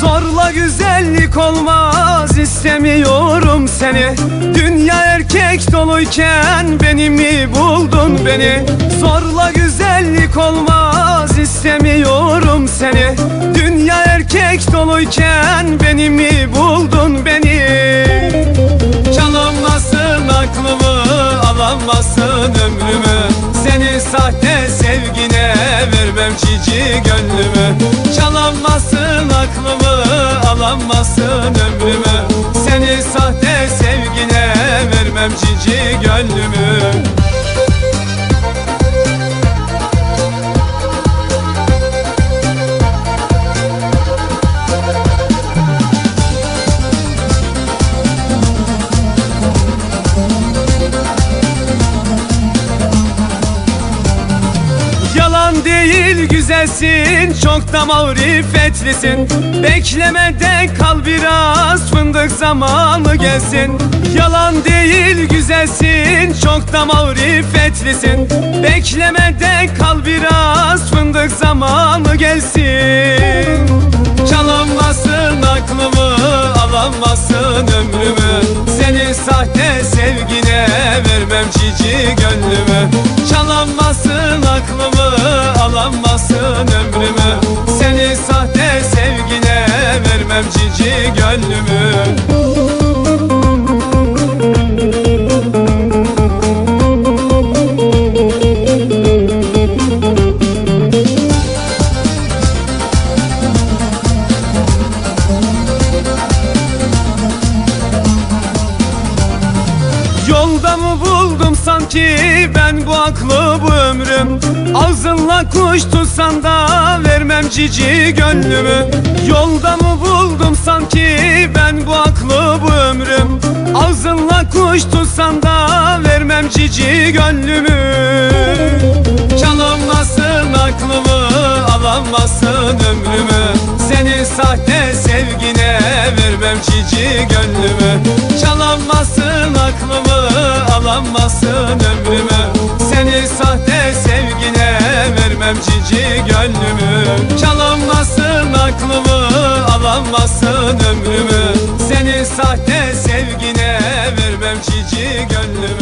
Zorla güzellik olmaz istemiyorum seni. Dünya erkek doluyken beni mi buldun beni? Zorla doluyken beni mi buldun beni? Çalamazsın aklımı alamazsın ömrümü. Seni sahte sevgine vermem cici gönlümü. Çalamazsın aklımı alamazsın ömrümü. Seni sahte sevgine vermem cici gönlümü Yalan değil güzelsin çok da marifetlisin. Beklemede kal biraz fındık zamanı gelsin. Yalan değil güzelsin çok da marifetlisin. Beklemede kal biraz fındık zamanı gelsin. Çalamazsın aklımı alamazsın ömrümü. Senin sahte sevgine Yolda mı buldum sanki ben bu aklı bu ömrüm? Ağzınla kuş tutsan da vermem cici gönlümü. Yolda mı buldum sanki ben bu aklı bu ömrüm? Ağzınla kuş tutsan da vermem cici gönlümü. Çalamazsın aklımı alamazsın ömrümü. Senin sahte sevgine vermem cici gönlümü. Çalamazsın alamazsın ömrümü. Senin sahte sevgine vermem cici gönlümü. Çalamazsın aklımı alamazsın ömrümü. Senin sahte sevgine vermem cici gönlümü